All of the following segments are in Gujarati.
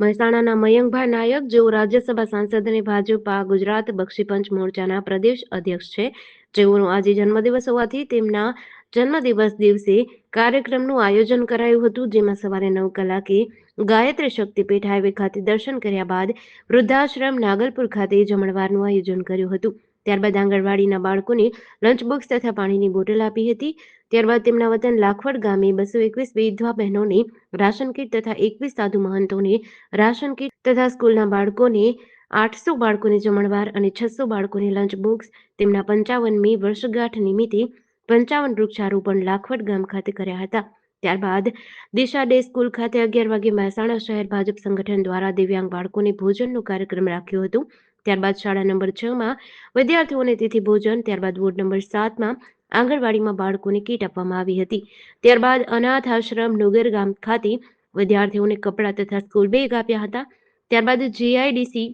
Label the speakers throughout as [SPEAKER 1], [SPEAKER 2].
[SPEAKER 1] મહેસાણાના મયંકભાઈ નાયક, જેઓ રાજ્યસભા સાંસદ અને ભાજપા, ગુજરાત બક્ષીપંચ મોરચાના પ્રદેશ અધ્યક્ષ છે. જેઓનો આજે જન્મદિવસ હોવાથી તેમના જન્મદિવસ દિવસે કાર્યક્રમનું આયોજન કરાયું હતું, જેમાં સવારે નવ કલાકે ગાયત્રી શક્તિપીઠ હાઈવે ખાતે દર્શન કર્યા બાદ વૃદ્ધાશ્રમ નાગલપુર ખાતે જમણવારનું આયોજન કર્યું હતું. ત્યારબાદ આંગણવાડીના બાળકોને લંચ બોક્સ તથા પાણીની બોટલ આપી હતી. ત્યારબાદ તેમના વતન લાખવડ ગામે બસો એકવીસ વિધવા બહેનોને રાશન કીટ તથા એકવીસ સાધુ મહંતોને રાશન કીટ તથા સ્કૂલના બાળકોને આઠસો બાળકોને જમણવાર અને છસો બાળકોને લંચ બોક્સ તેમના પંચાવનમી વર્ષગાંઠ નિમિત્તે પંચાવન વૃક્ષારોપણ લાખવડ ગામ ખાતે કર્યા હતા. ત્યારબાદ દિશા ડે સ્કૂલ ખાતે અગિયાર વાગે મહેસાણા શહેર ભાજપ સંગઠન દ્વારા દિવ્યાંગ બાળકોને ભોજનનો કાર્યક્રમ રાખ્યો હતો. ત્યારબાદ શાળા નંબર છ માં વિદ્યાર્થીઓને તિથિ ભોજન, ત્યારબાદ વોર્ડ નંબર સાતમાં આંગણવાડીમાં બાળકોને કીટ આપવામાં આવી હતી. ત્યારબાદ અનાથ આશ્રમ, નોગેર ગામ ખાતે વિદ્યાર્થીઓને કપડાં તથા સ્કૂલ બેગ આપ્યા હતા. ત્યારબાદ જીઆઈડીસી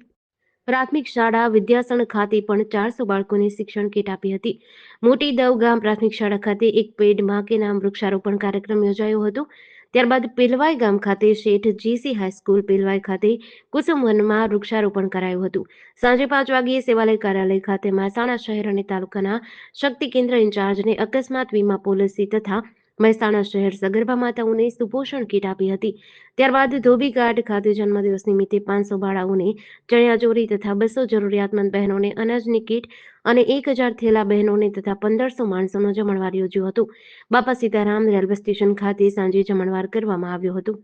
[SPEAKER 1] પ્રાથમિક શાળા વિદ્યાસણ ખાતે પણ ચારસો બાળકોને શિક્ષણ કીટ આપી હતી. મોટી દવ ગામ પ્રાથમિક શાળા ખાતે એક પેડમાં કે નામ વૃક્ષારોપણ કાર્યક્રમ યોજાયો હતો. ત્યારબાદ પેલવાઈ ગામ ખાતે શેઠ જીસી હાઈસ્કૂલ પેલવાઈ ખાતે કુસુમ વનમાં વૃક્ષારોપણ કરાયું હતું. સાંજે પાંચ વાગ્યે સેવાલય કાર્યાલય ખાતે મહેસાણા શહેર અને તાલુકાના શક્તિ કેન્દ્ર ઇન્ચાર્જને અકસ્માત વીમા પોલિસી તથા મહેસાણા શહેર સગર્ભા માતાઓને સુપોષણ કીટ આપી હતી. ત્યારબાદ ધોબીઘાટ ખાતે જન્મદિવસ નિમિત્તે પાંચસો બાળાઓને ચણિયાચોરી તથા બસો જરૂરિયાતમંદ બહેનોને અનાજની કીટ અને એક હજાર થેલા બહેનોને તથા પંદરસો માણસોનો જમણવાર યોજ્યો હતો. બાપા સીતારામ રેલવે સ્ટેશન ખાતે સાંજે જમણવાર કરવામાં આવ્યો હતો.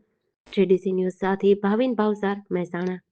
[SPEAKER 1] જેડીસી ન્યૂઝ સાથે ભાવિન ભાવસાર, મહેસાણા.